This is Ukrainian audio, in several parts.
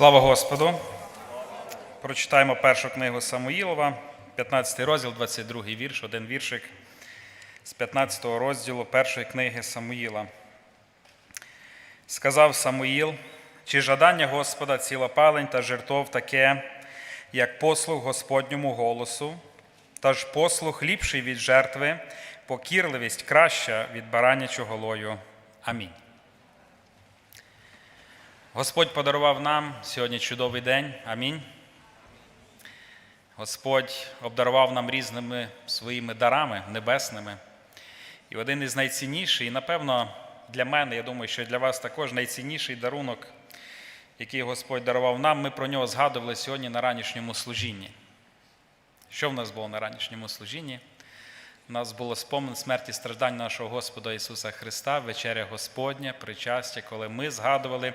Слава Господу! Прочитаємо першу книгу Самуїлова, 15 розділ, 22 вірш, один віршик з 15 розділу першої книги Самуїла. Сказав Самуїл, чи жадання Господа цілопалень та жертов таке, як послух Господньому голосу, та ж послух ліпший від жертви, покірливість краща від баранячого лою. Амінь. Господь подарував нам сьогодні чудовий день. Амінь. Господь обдарував нам різними своїми дарами небесними. І один із найцінніших, і напевно для мене, я думаю, що для вас також найцінніший дарунок, який Господь дарував нам, ми про нього згадували сьогодні на ранішньому служінні. Що в нас було на ранішньому служінні? У нас було спомин смерті страждань нашого Господа Ісуса Христа, вечеря Господня, причастя, коли ми згадували,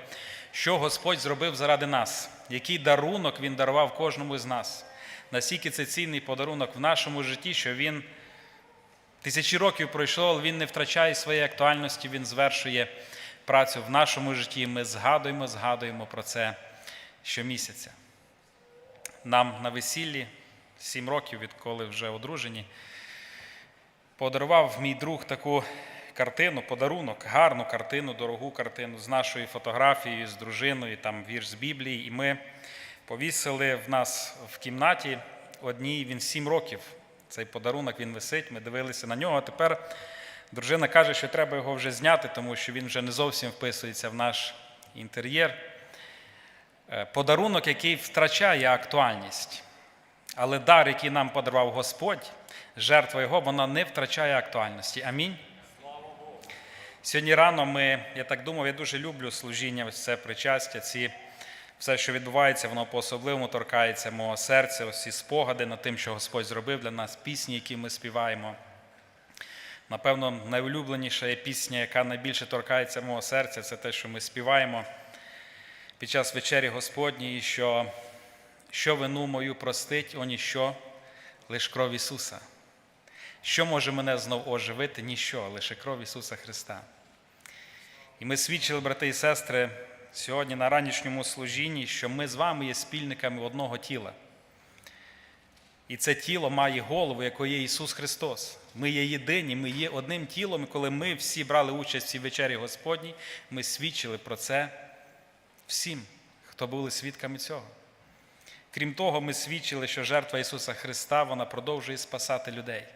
що Господь зробив заради нас, який дарунок Він дарував кожному з нас. Наскільки це цінний подарунок в нашому житті, що Він тисячі років пройшло, але Він не втрачає своєї актуальності, Він звершує працю в нашому житті. Ми згадуємо, згадуємо про це щомісяця. Нам на весіллі сім років, відколи вже одружені подарував мій друг таку картину, подарунок, гарну картину, дорогу картину з нашою фотографією, з дружиною, там вірш з Біблії. І ми повісили в нас в кімнаті одній, він сім років. Цей подарунок він висить, ми дивилися на нього. А тепер дружина каже, що треба його вже зняти, тому що він вже не зовсім вписується в наш інтер'єр. Е, Подарунок, який втрачає актуальність. Але дар, який нам подарував Господь, жертва Його, вона не втрачає актуальності. Амінь. Сьогодні рано ми, я так думав, я дуже люблю служіння, ось це причастя, ці, все, що відбувається, воно по-особливому торкається мого серця, ось ці спогади над тим, що Господь зробив для нас, пісні, які ми співаємо. Напевно, найулюбленіша пісня, яка найбільше торкається мого серця, це те, що ми співаємо під час вечері Господньої, що що вину мою простить, о ніщо, лиш кров Ісуса. Що може мене знов оживити? Ніщо, лише кров Ісуса Христа. І ми свідчили, брати і сестри, сьогодні на ранішньому служінні, що ми з вами є спільниками одного тіла. І це тіло має голову, якою є Ісус Христос. Ми є єдині, ми є одним тілом, і коли ми всі брали участь в цій вечері Господній, ми свідчили про це всім, хто були свідками цього. Крім того, ми свідчили, що жертва Ісуса Христа вона продовжує спасати людей.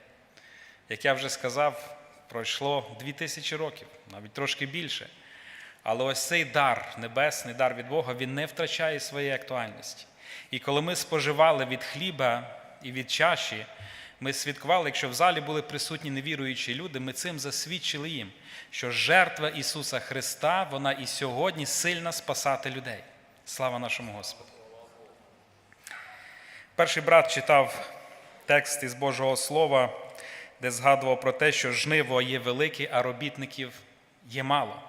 Як я вже сказав, пройшло дві тисячі років, навіть трошки більше. Але ось цей дар, небесний дар від Бога, він не втрачає своєї актуальності. І коли ми споживали від хліба і від чаші, ми свідкували, якщо в залі були присутні невіруючі люди, ми цим засвідчили їм, що жертва Ісуса Христа, вона і сьогодні сильна спасати людей. Слава нашому Господу! Перший брат читав текст із Божого Слова, де згадував про те, що жниво є велике, а робітників є мало.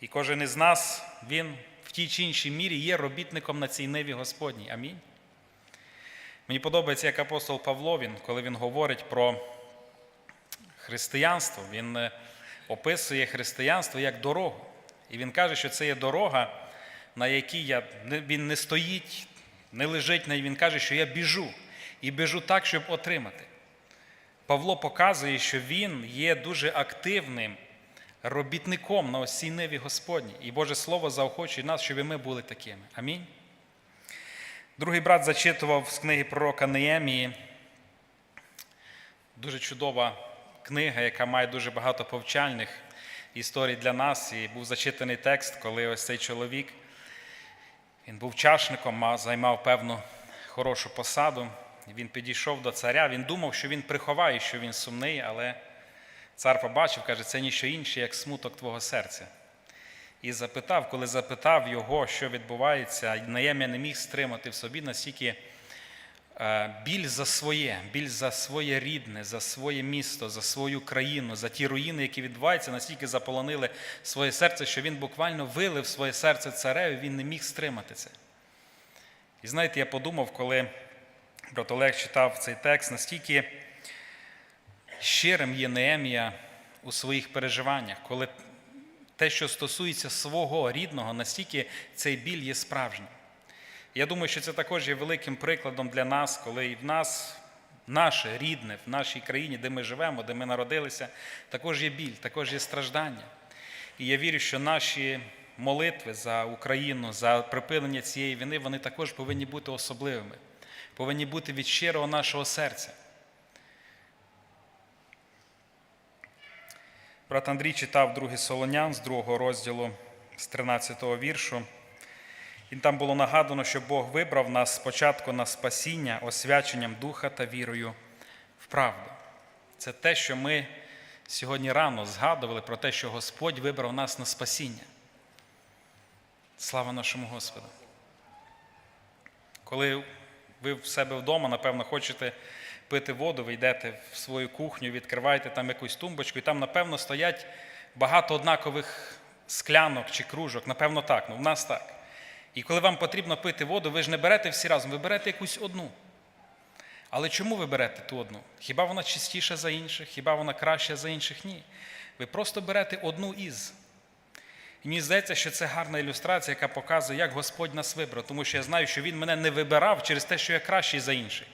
І кожен із нас, він в тій чи іншій мірі є робітником на цій ниві Господній. Амінь. Мені подобається, як апостол Павло, він, коли він говорить про християнство, він е, описує християнство як дорогу. І він каже, що це є дорога, на якій я, він не стоїть не лежить він каже, що я біжу і біжу так, щоб отримати. Павло показує, що він є дуже активним робітником на ось цій ниві Господній. І Боже Слово заохочує нас, щоб і ми були такими. Амінь. Другий брат зачитував з книги пророка Неємії. Дуже чудова книга, яка має дуже багато повчальних історій для нас. І був зачитаний текст, коли ось цей чоловік. Він був чашником, займав певну хорошу посаду. Він підійшов до царя. Він думав, що він приховає, що він сумний, але цар побачив, каже, це ніщо інше, як смуток твого серця. І запитав, коли запитав його, що відбувається, Наємія не міг стримати в собі настільки біль за своє, біль за своє рідне, за своє місто, за свою країну, за ті руїни, які відбуваються, настільки заполонили своє серце, що він буквально вилив своє серце цареві, він не міг стримати це. І знаєте, я подумав, коли брат Олег читав цей текст, настільки щирим є Неемія у своїх переживаннях, коли те, що стосується свого рідного, настільки цей біль є справжнім. Я думаю, що це також є великим прикладом для нас, коли і в нас, наше рідне, в нашій країні, де ми живемо, де ми народилися, також є біль, також є страждання. І я вірю, що наші молитви за Україну, за припинення цієї війни, вони також повинні бути особливими, повинні бути від щирого нашого серця. Брат Андрій читав другий Солонян з другого розділу з 13-го віршу. І там було нагадано, що Бог вибрав нас спочатку на спасіння, освяченням духа та вірою в правду. Це те, що ми сьогодні рано згадували про те, що Господь вибрав нас на спасіння. Слава нашому Господу. Коли ви в себе вдома, напевно, хочете пити воду, ви йдете в свою кухню, відкриваєте там якусь тумбочку, і там, напевно, стоять багато однакових склянок чи кружок. Напевно, так. Ну, в нас так. І коли вам потрібно пити воду, ви ж не берете всі разом, ви берете якусь одну. Але чому ви берете ту одну? Хіба вона чистіша за інших? Хіба вона краща за інших? Ні. Ви просто берете одну із. Мені здається, що це гарна ілюстрація, яка показує, як Господь нас вибрав, тому що я знаю, що Він мене не вибирав через те, що я кращий за інших,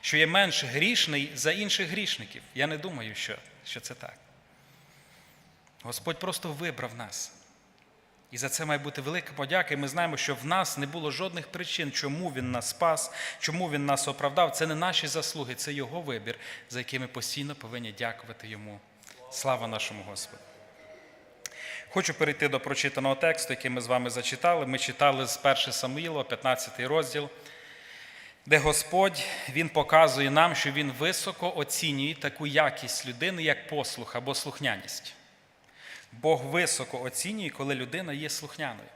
що я менш грішний за інших грішників. Я не думаю, що, що це так. Господь просто вибрав нас. І за це має бути велика подяка. І ми знаємо, що в нас не було жодних причин, чому Він нас спас, чому Він нас оправдав. Це не наші заслуги, це Його вибір, за який ми постійно повинні дякувати Йому. Слава нашому Господу. Хочу перейти до прочитаного тексту, який ми з вами зачитали. Ми читали з 1 Самуїла, 15 розділ, де Господь Він показує нам, що Він високо оцінює таку якість людини, як послух або слухняність. Бог високо оцінює, коли людина є слухняною.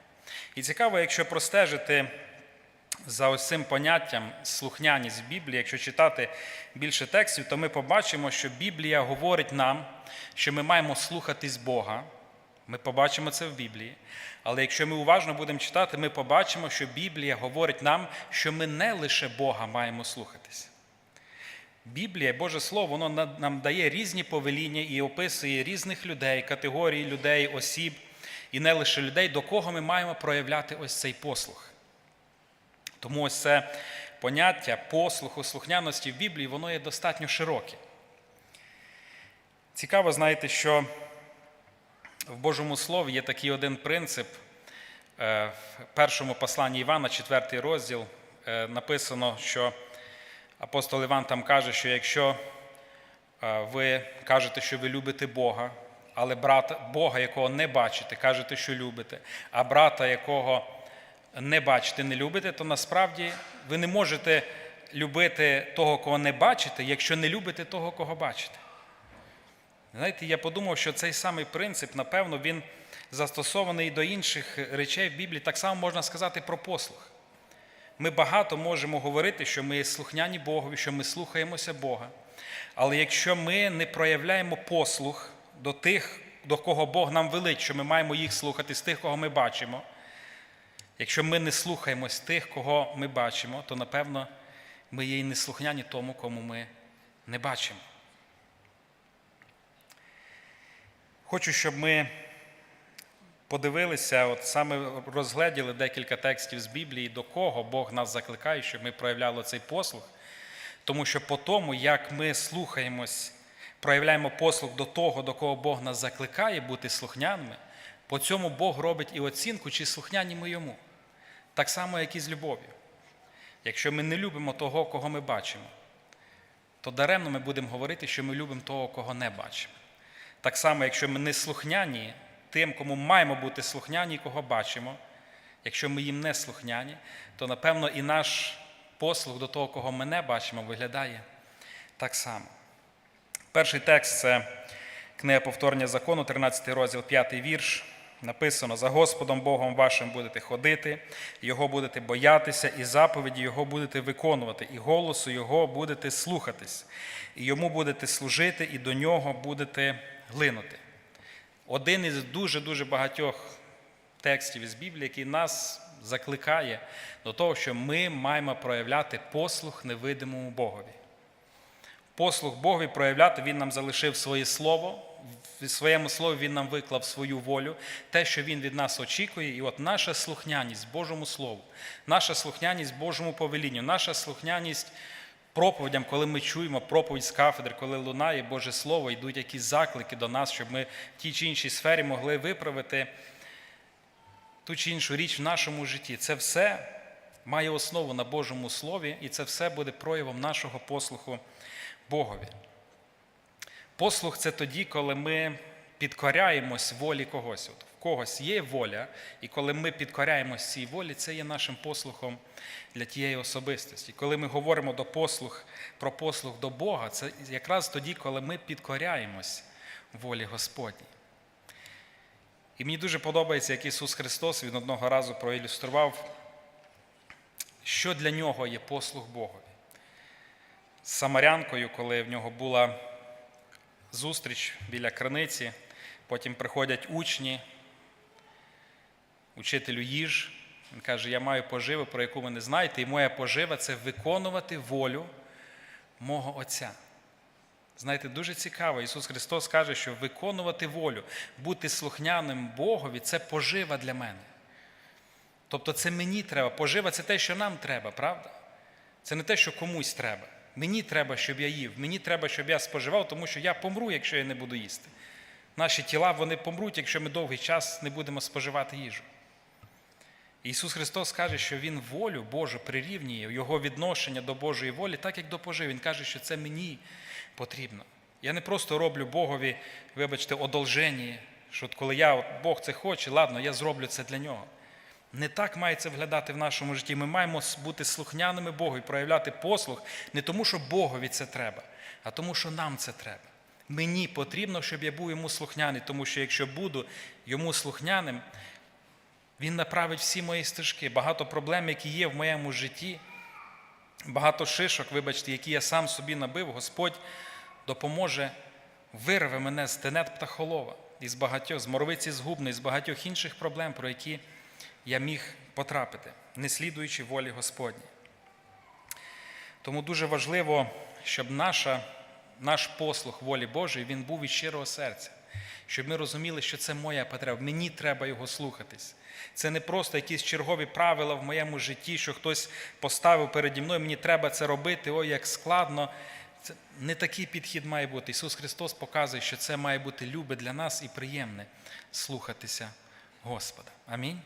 І цікаво, якщо простежити за ось цим поняттям слухняність в Біблії, якщо читати більше текстів, то ми побачимо, що Біблія говорить нам, що ми маємо слухатись Бога. Ми побачимо це в Біблії. Але якщо ми уважно будемо читати, ми побачимо, що Біблія говорить нам, що ми не лише Бога маємо слухатись. Біблія, Боже Слово, воно нам дає різні повеління і описує різних людей, категорії людей, осіб, і не лише людей, до кого ми маємо проявляти ось цей послух. Тому ось це поняття послуху, слухняності в Біблії, воно є достатньо широке. Цікаво, знаєте, що в Божому Слові є такий один принцип. В першому посланні Івана, 4 розділ, написано, що апостол Іван там каже, що якщо ви кажете, що ви любите Бога, але брата, Бога, якого не бачите, кажете, що любите, а брата, якого не бачите, не любите, то насправді ви не можете любити того, кого не бачите, якщо не любите того, кого бачите. Знаєте, я подумав, що цей самий принцип, напевно, він застосований до інших речей в Біблії. Так само можна сказати про послух. Ми багато можемо говорити, що ми слухняні Богові, що ми слухаємося Бога. Але якщо ми не проявляємо послух до тих, до кого Бог нам велить, що ми маємо їх слухати, з тих, кого ми бачимо, якщо ми не слухаємось тих, кого ми бачимо, то напевно ми є і неслухняні тому, кому ми не бачимо. Хочу, щоб ми подивилися, от саме розгледіли декілька текстів з Біблії, до кого Бог нас закликає, щоб ми проявляли цей послух. Тому що по тому, як ми слухаємось, проявляємо послух до того, до кого Бог нас закликає бути слухняними, по цьому Бог робить і оцінку, чи слухняні ми йому. Так само, як і з любов'ю. Якщо ми не любимо того, кого ми бачимо, то даремно ми будемо говорити, що ми любимо того, кого не бачимо. Так само, якщо ми не слухняні тим, кому маємо бути слухняні, кого бачимо, якщо ми їм не слухняні, то напевно і наш послух до того, кого ми не бачимо, виглядає так само. Перший текст це книга повторення закону, 13 розділ, 5 вірш. Написано: за Господом Богом вашим будете ходити, Його будете боятися, і заповіді Його будете виконувати, і голосу Його будете слухатись, і йому будете служити, і до нього будете глинути. Один із дуже-дуже багатьох текстів із Біблії, який нас закликає до того, що ми маємо проявляти послух невидимому Богові. послуг Богові проявляти, Він нам залишив своє слово. В своєму слові Він нам виклав свою волю, те, що Він від нас очікує, і от наша слухняність Божому Слову, наша слухняність Божому повелінню, наша слухняність проповідям, коли ми чуємо проповідь з кафедри, коли лунає Боже Слово, йдуть якісь заклики до нас, щоб ми в тій чи іншій сфері могли виправити ту чи іншу річ в нашому житті. Це все має основу на Божому Слові, і це все буде проявом нашого послуху Богові. Послух це тоді, коли ми підкоряємось волі когось. От в когось є воля, і коли ми підкоряємось цій волі, це є нашим послухом для тієї особистості. Коли ми говоримо до послух, про послух до Бога, це якраз тоді, коли ми підкоряємось волі Господній. І мені дуже подобається, як Ісус Христос Він одного разу проілюстрував, що для нього є послух Богові. З Самарянкою, коли в нього була зустріч біля краниці, потім приходять учні, учителю їж. Він каже: Я маю поживу, про яку ви не знаєте, і моя пожива це виконувати волю мого Отця. Знаєте, дуже цікаво. Ісус Христос каже, що виконувати волю, бути слухняним Богові це пожива для мене. Тобто це мені треба. Пожива це те, що нам треба, правда? Це не те, що комусь треба. Мені треба, щоб я їв, мені треба, щоб я споживав, тому що я помру, якщо я не буду їсти. Наші тіла вони помруть, якщо ми довгий час не будемо споживати їжу. Ісус Христос каже, що Він волю Божу прирівнює, Його відношення до Божої волі, так як до пожив. Він каже, що це мені потрібно. Я не просто роблю Богові, вибачте, одолження, що от коли я, от Бог це хоче, ладно, я зроблю це для нього. Не так має це виглядати в нашому житті. Ми маємо бути слухняними Богу і проявляти послух не тому, що Богові це треба, а тому, що нам це треба. Мені потрібно, щоб я був йому слухняний, тому що якщо буду йому слухняним, він направить всі мої стежки. Багато проблем, які є в моєму житті, багато шишок, вибачте, які я сам собі набив, Господь допоможе, вирве мене з тенет птахолова, із багатьох, з моровиці згубної, з багатьох інших проблем, про які я міг потрапити, не слідуючи волі Господній. Тому дуже важливо, щоб наша, наш послух волі Божої він був від щирого серця, щоб ми розуміли, що це моя потреба, мені треба його слухатись. Це не просто якісь чергові правила в моєму житті, що хтось поставив переді мною, мені треба це робити, ой, як складно. Це не такий підхід має бути. Ісус Христос показує, що це має бути любе для нас і приємне слухатися Господа. Амінь.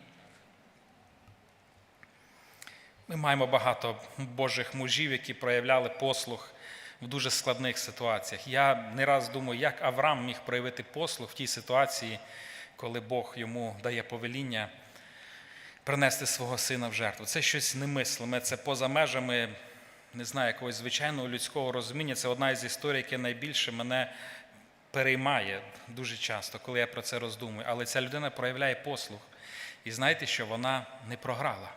Ми маємо багато Божих мужів, які проявляли послух в дуже складних ситуаціях. Я не раз думаю, як Авраам міг проявити послух в тій ситуації, коли Бог йому дає повеління принести свого сина в жертву. Це щось немислиме, це поза межами, не знаю, якогось звичайного людського розуміння. Це одна із історій, яка найбільше мене переймає дуже часто, коли я про це роздумую. Але ця людина проявляє послух. І знаєте, що вона не програла.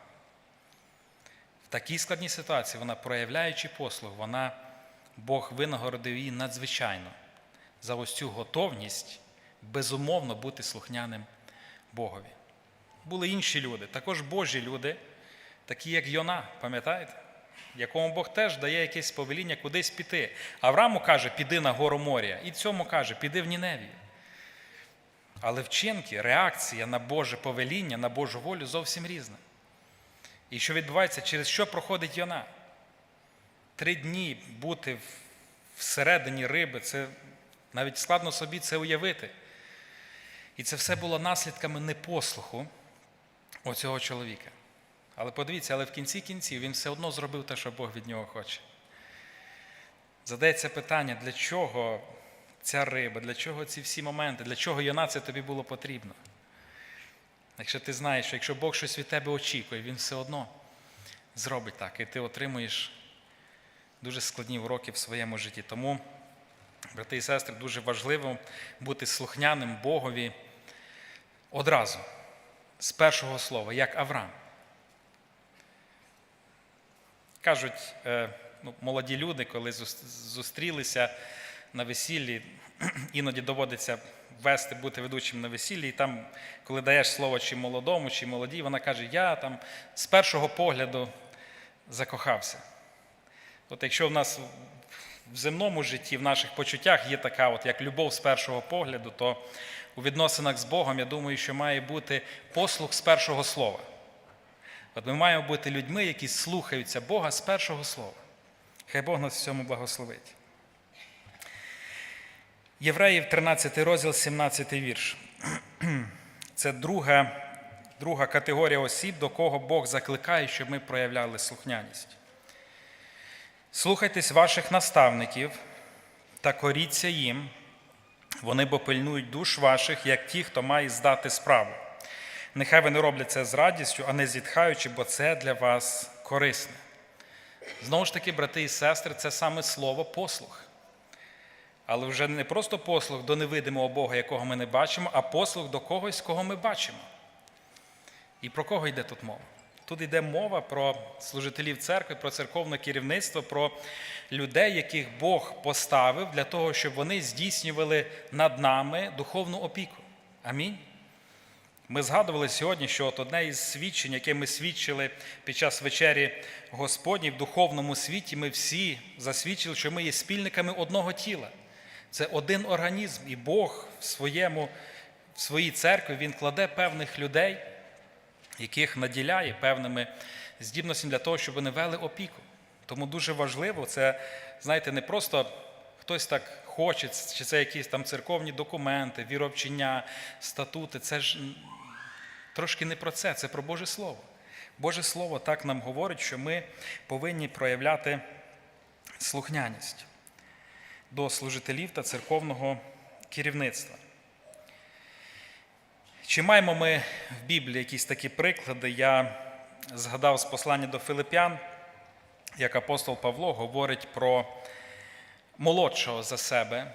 В такій складній ситуації вона, проявляючи послуг, вона, Бог винагородив її надзвичайно за ось цю готовність безумовно бути слухняним Богові. Були інші люди, також Божі люди, такі як Йона, пам'ятаєте? Якому Бог теж дає якесь повеління кудись піти. Аврааму каже, піди на гору моря, і цьому каже, піди в Ніневію. Але вчинки, реакція на Боже повеління, на Божу волю зовсім різна. І що відбувається, через що проходить Йона? Три дні бути всередині риби, це навіть складно собі це уявити. І це все було наслідками непослуху оцього чоловіка. Але подивіться, але в кінці кінців він все одно зробив те, що Бог від нього хоче. Задається питання, для чого ця риба, для чого ці всі моменти, для чого Йона це тобі було потрібно? Якщо ти знаєш, що якщо Бог щось від тебе очікує, Він все одно зробить так, і ти отримуєш дуже складні уроки в своєму житті. Тому, брати і сестри, дуже важливо бути слухняним Богові одразу, з першого слова, як Авраам. Кажуть, е, ну, молоді люди, коли зустрілися на весіллі, іноді доводиться вести, бути ведучим на весіллі, і там, коли даєш слово чи молодому, чи молодій, вона каже, я там з першого погляду закохався. От якщо в нас в земному житті, в наших почуттях є така, от як любов з першого погляду, то у відносинах з Богом, я думаю, що має бути послух з першого слова. От ми маємо бути людьми, які слухаються Бога з першого слова. Хай Бог нас в цьому благословить. Євреїв 13 розділ, 17 вірш. Це друга, друга категорія осіб, до кого Бог закликає, щоб ми проявляли слухняність. Слухайтесь ваших наставників та коріться їм, вони бо пильнують душ ваших, як ті, хто має здати справу. Нехай вони роблять це з радістю, а не зітхаючи, бо це для вас корисне. Знову ж таки, брати і сестри, це саме слово послух. Але вже не просто послух до невидимого Бога, якого ми не бачимо, а послух до когось, кого ми бачимо. І про кого йде тут мова? Тут йде мова про служителів церкви, про церковне керівництво, про людей, яких Бог поставив для того, щоб вони здійснювали над нами духовну опіку. Амінь. Ми згадували сьогодні, що от одне із свідчень, яке ми свідчили під час вечері Господній в духовному світі, ми всі засвідчили, що ми є спільниками одного тіла. Це один організм, і Бог в, своєму, в своїй церкві Він кладе певних людей, яких наділяє певними здібностями для того, щоб вони вели опіку. Тому дуже важливо, це, знаєте, не просто хтось так хоче, чи це якісь там церковні документи, віровчення, статути. Це ж трошки не про це, це про Боже Слово. Боже Слово так нам говорить, що ми повинні проявляти слухняність до служителів та церковного керівництва. Чи маємо ми в Біблії якісь такі приклади? Я згадав з послання до Филип'ян, як апостол Павло говорить про молодшого за себе,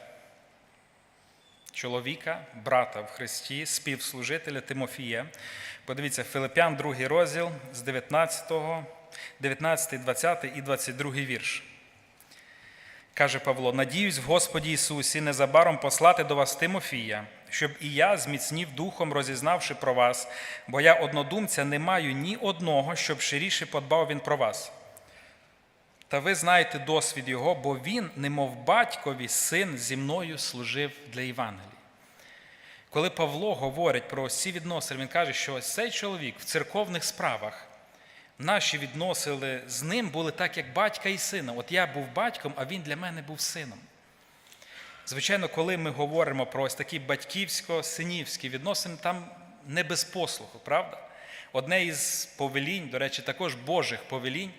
чоловіка, брата в Христі, співслужителя Тимофія. Подивіться, Филип'ян, другий розділ з 19, 19, 20 і 22 вірш. Каже Павло: Надіюсь в Господі Ісусі незабаром послати до вас Тимофія, щоб і я зміцнів духом, розізнавши про вас, бо я однодумця не маю ні одного, щоб ширіше подбав він про вас. Та ви знаєте досвід його, бо він, немов батькові, син зі мною служив для Євангелії. Коли Павло говорить про ось ці відносини, він каже, що ось цей чоловік в церковних справах наші відносини з ним були так, як батька і сина. От я був батьком, а він для мене був сином. Звичайно, коли ми говоримо про ось такі батьківсько-синівські відносини, там не без послуху, правда? Одне із повелінь, до речі, також Божих повелінь,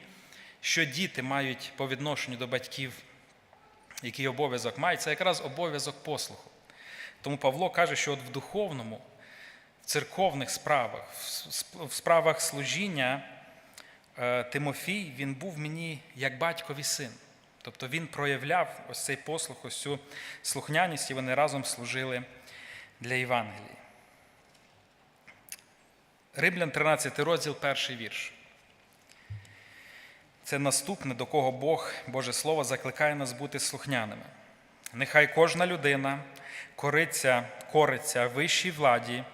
що діти мають по відношенню до батьків, який обов'язок мають, це якраз обов'язок послуху. Тому Павло каже, що от в духовному, в церковних справах, в справах служіння Тимофій, він був мені як батькові син. Тобто він проявляв ось цей послух, ось цю слухняність, і вони разом служили для Євангелії. Римлян 13 розділ, перший вірш. Це наступне, до кого Бог, Боже Слово, закликає нас бути слухняними. Нехай кожна людина кориться, кориться вищій владі,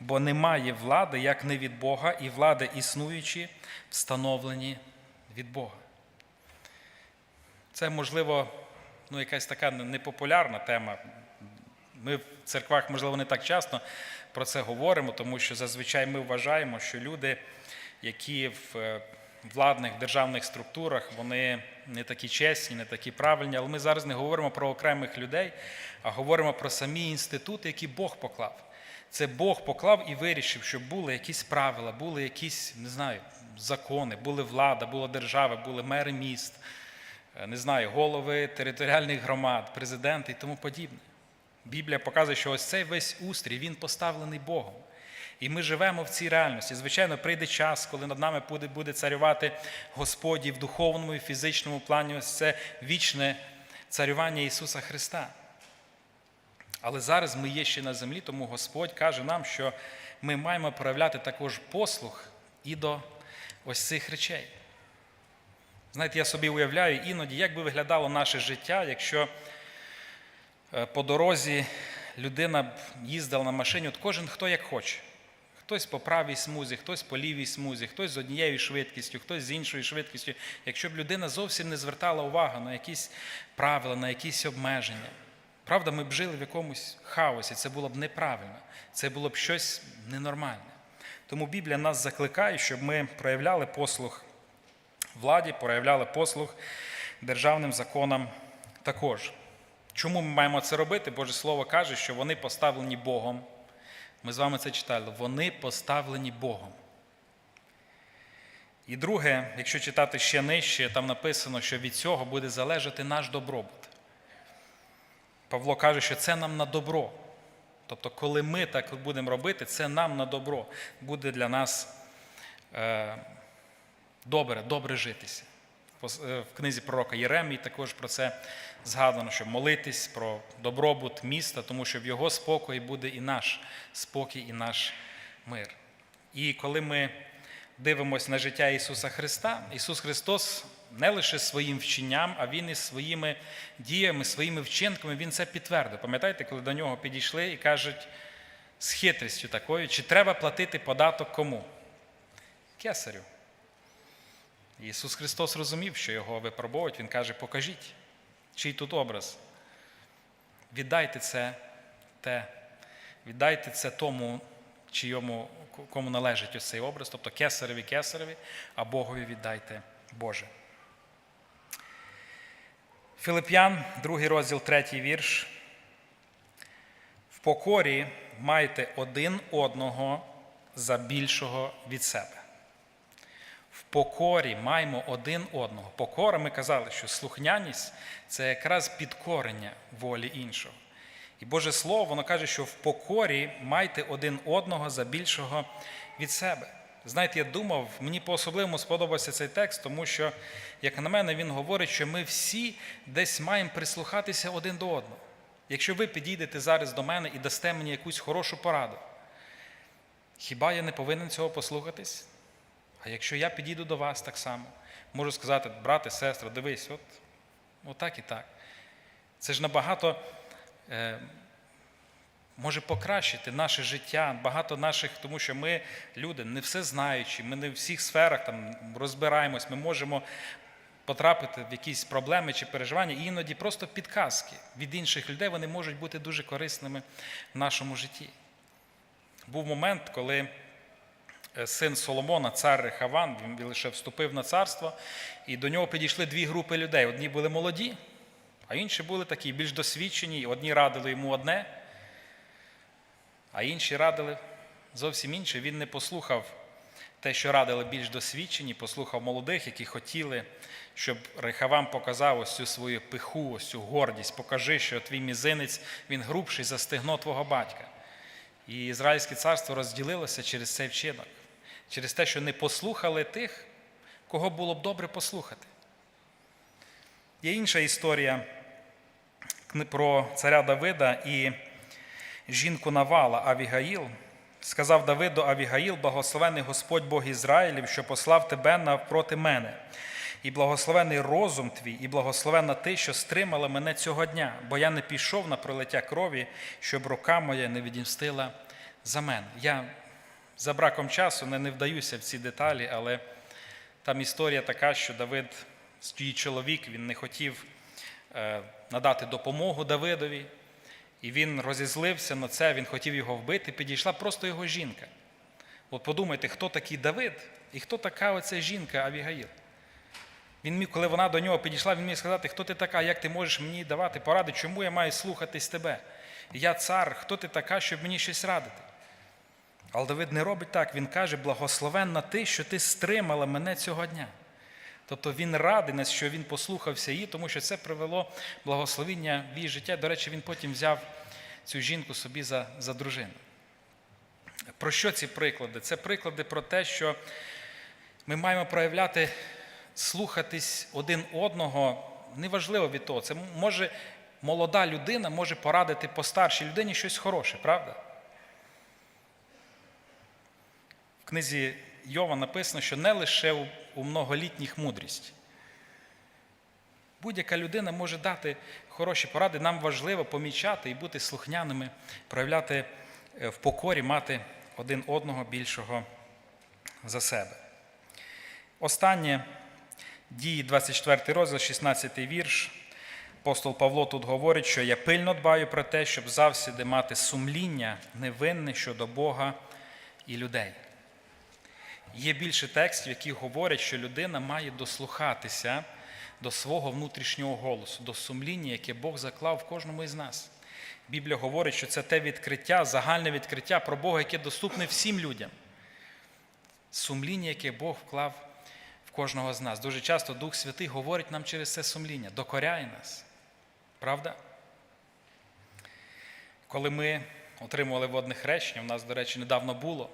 бо немає влади, як не від Бога, і влади існуючі, встановлені від Бога. Це, можливо, ну, якась така непопулярна тема. Ми в церквах, можливо, не так часто про це говоримо, тому що зазвичай ми вважаємо, що люди, які в владних державних структурах, вони не такі чесні, не такі правильні. Але ми зараз не говоримо про окремих людей, а говоримо про самі інститути, які Бог поклав. Це Бог поклав і вирішив, щоб були якісь правила, були якісь, не знаю, закони, були влада, була держава, були мери міст, не знаю, голови територіальних громад, президенти і тому подібне. Біблія показує, що ось цей весь устрій він поставлений Богом. І ми живемо в цій реальності. Звичайно, прийде час, коли над нами буде, буде царювати Господь і в духовному і фізичному плані ось це вічне царювання Ісуса Христа. Але зараз ми є ще на землі, тому Господь каже нам, що ми маємо проявляти також послух і до ось цих речей. Знаєте, я собі уявляю іноді, як би виглядало наше життя, якщо по дорозі людина б їздила на машині, от кожен хто як хоче. Хтось по правій смузі, хтось по лівій смузі, хтось з однією швидкістю, хтось з іншою швидкістю. Якщо б людина зовсім не звертала увагу на якісь правила, на якісь обмеження. Правда, ми б жили в якомусь хаосі, це було б неправильно, це було б щось ненормальне. Тому Біблія нас закликає, щоб ми проявляли послуг владі, проявляли послуг державним законам також. Чому ми маємо це робити? Боже Слово каже, що вони поставлені Богом. Ми з вами це читали. Вони поставлені Богом. І друге, якщо читати ще нижче, там написано, що від цього буде залежати наш добробут. Павло каже, що це нам на добро. Тобто, коли ми так будемо робити, це нам на добро. Буде для нас е, добре, добре житися. В книзі пророка Єремії також про це згадано, що молитись про добробут міста, тому що в його спокої буде і наш спокій, і наш мир. І коли ми дивимося на життя Ісуса Христа, Ісус Христос не лише своїм вченням, а Він і своїми діями, своїми вчинками Він це підтвердив. Пам'ятаєте, коли до нього підійшли і кажуть з хитрістю такою, чи треба платити податок кому? Кесарю. Ісус Христос розумів, що його випробовують. Він каже: покажіть, чий тут образ. Віддайте це те, віддайте це тому, чийому, кому належить ось цей образ, тобто кесареві кесареві, а Богові віддайте Боже. Филип'ян, другий розділ, третій вірш. В покорі майте один одного за більшого від себе. Покорі маємо один одного. Покора, ми казали, що слухняність це якраз підкорення волі іншого. І Боже Слово, воно каже, що в покорі майте один одного за більшого від себе. Знаєте, я думав, мені по-особливому сподобався цей текст, тому що, як на мене, він говорить, що ми всі десь маємо прислухатися один до одного. Якщо ви підійдете зараз до мене і дасте мені якусь хорошу пораду, хіба я не повинен цього послухатись? А якщо я підійду до вас так само, можу сказати, брате, сестра, дивись, от, от так і так. Це ж набагато е, може покращити наше життя, багато наших, тому що ми, люди, не все знаючі, ми не в всіх сферах там розбираємось, ми можемо потрапити в якісь проблеми чи переживання, і іноді просто підказки від інших людей вони можуть бути дуже корисними в нашому житті. Був момент, коли син Соломона, цар Рехаван, він лише вступив на царство, і до нього підійшли дві групи людей. Одні були молоді, а інші були такі більш досвідчені. Одні радили йому одне, а інші радили зовсім інше. Він не послухав те, що радили більш досвідчені, послухав молодих, які хотіли, щоб Рехавам показав ось цю свою пиху, ось цю гордість. Покажи, що твій мізинець він грубший за стегно твого батька. І Ізраїльське царство розділилося через цей вчинок, через те, що не послухали тих, кого було б добре послухати. Є інша історія про царя Давида і жінку Навала Авігаїл. Сказав Давид до Авігаїл, благословений Господь Бог Ізраїлів, що послав тебе навпроти мене, і благословений розум твій, і благословена ти, що стримала мене цього дня, бо я не пішов на пролиття крові, щоб рука моя не відімстила за мене. Я за браком часу не, не вдаюся в ці деталі, але там історія така, що Давид, свій чоловік, він не хотів е, надати допомогу Давидові, і він розізлився на це, він хотів його вбити, підійшла просто його жінка. От подумайте, хто такий Давид і хто така оця жінка Авігаїл. Він міг, коли вона до нього підійшла, він міг сказати, хто ти така, як ти можеш мені давати поради, чому я маю слухатись тебе? Я цар, хто ти така, щоб мені щось радити? Але Давид не робить так, він каже, благословенна ти, що ти стримала мене цього дня. Тобто він радий, що він послухався її, тому що це привело благословіння в її життя. До речі, він потім взяв цю жінку собі за, за дружину. Про що ці приклади? Це приклади про те, що ми маємо проявляти слухатись один одного, неважливо від того. Це може молода людина може порадити постаршій людині щось хороше, правда? В книзі Йова написано, що не лише у, многолітніх мудрість. Будь-яка людина може дати хороші поради. Нам важливо помічати і бути слухняними, проявляти в покорі, мати один одного більшого за себе. Останнє дії 24 розділ, 16 вірш. Апостол Павло тут говорить, що я пильно дбаю про те, щоб завсіди мати сумління невинне щодо Бога і людей. Є більше текстів, які говорять, що людина має дослухатися до свого внутрішнього голосу, до сумління, яке Бог заклав в кожному із нас. Біблія говорить, що це те відкриття, загальне відкриття про Бога, яке доступне всім людям. Сумління, яке Бог вклав в кожного з нас. Дуже часто Дух Святий говорить нам через це сумління, докоряє нас. Правда? Коли ми отримували водне хрещення, у нас, до речі, недавно було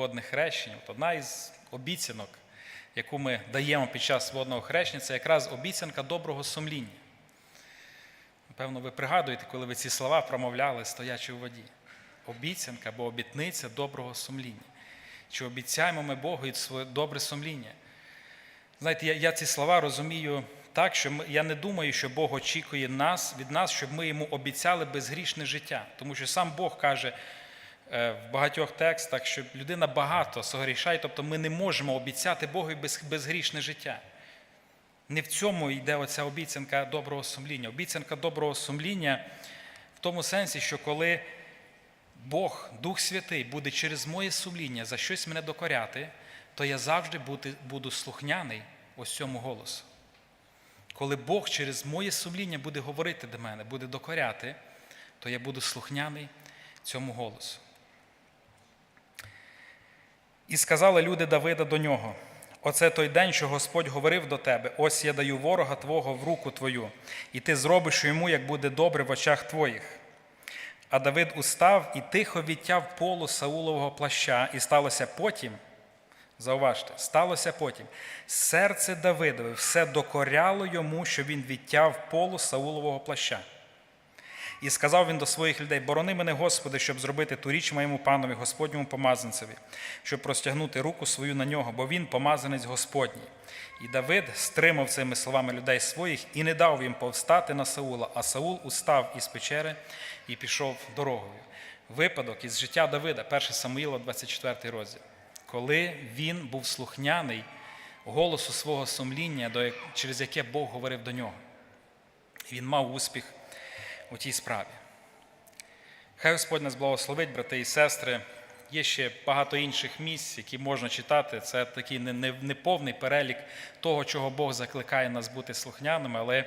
водне хрещення. От одна із обіцянок, яку ми даємо під час водного хрещення, це якраз обіцянка доброго сумління. Напевно, ви пригадуєте, коли ви ці слова промовляли, стоячи у воді. Обіцянка або обітниця доброго сумління. Чи обіцяємо ми Богу і своє добре сумління? Знаєте, я, я ці слова розумію так, що ми, я не думаю, що Бог очікує нас від нас, щоб ми йому обіцяли безгрішне життя. Тому що сам Бог каже в багатьох текстах, що людина багато согрішає, тобто ми не можемо обіцяти Богу безгрішне життя. Не в цьому йде оця обіцянка доброго сумління. Обіцянка доброго сумління в тому сенсі, що коли Бог, Дух Святий, буде через моє сумління за щось мене докоряти, то я завжди буду слухняний ось цьому голосу. Коли Бог через моє сумління буде говорити до мене, буде докоряти, то я буду слухняний цьому голосу. І сказали люди Давида до нього: Оце той день, що Господь говорив до тебе: ось я даю ворога твого в руку твою, і ти зробиш йому, як буде добре в очах твоїх. А Давид устав і тихо відтяв полу Саулового плаща, і сталося потім. Зауважте, сталося потім. Серце Давидове все докоряло йому, що він відтяв полу Саулового плаща. І сказав він до своїх людей: Борони мене, Господи, щоб зробити ту річ моєму панові, Господньому помазанцеві, щоб простягнути руку свою на нього, бо він помазанець Господній. І Давид стримав цими словами людей своїх і не дав їм повстати на Саула, а Саул устав із печери і пішов дорогою. Випадок із життя Давида, 1 Самуїла, 24 розділ, коли він був слухняний голосу свого сумління, через яке Бог говорив до нього. Він мав успіх у тій справі. Хай Господь нас благословить, брати і сестри. Є ще багато інших місць, які можна читати. Це такий неповний перелік того, чого Бог закликає нас бути слухняними, але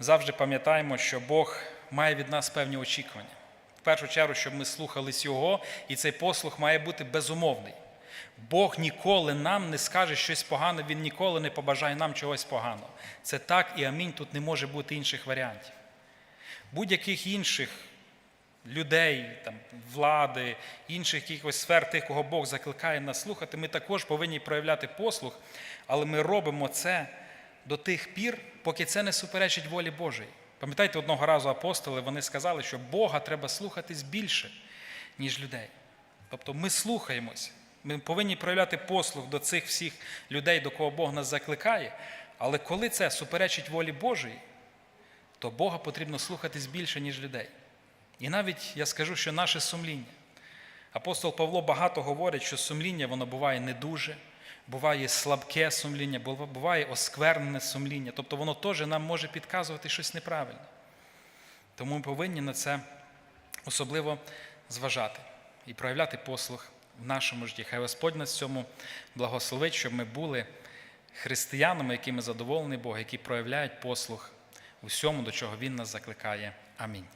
завжди пам'ятаємо, що Бог має від нас певні очікування. В першу чергу, щоб ми слухались Його, і цей послух має бути безумовний. Бог ніколи нам не скаже щось погане, Він ніколи не побажає нам чогось поганого. Це так і амінь. Тут не може бути інших варіантів. Будь-яких інших людей, там, влади, інших якихось сфер, тих, кого Бог закликає нас слухати, ми також повинні проявляти послух, але ми робимо це до тих пір, поки це не суперечить волі Божої. Пам'ятаєте, одного разу апостоли вони сказали, що Бога треба слухатись більше, ніж людей. Тобто ми слухаємось, ми повинні проявляти послух до цих всіх людей, до кого Бог нас закликає, але коли це суперечить волі Божої, то Бога потрібно слухатись більше, ніж людей. І навіть я скажу, що наше сумління. Апостол Павло багато говорить, що сумління воно буває не дуже, буває слабке сумління, буває осквернене сумління. Тобто воно теж нам може підказувати щось неправильне. Тому ми повинні на це особливо зважати і проявляти послух в нашому житті. Хай Господь нас цьому благословить, щоб ми були християнами, якими задоволені Бог, які проявляють послух усьому, до чого Він нас закликає. Амінь.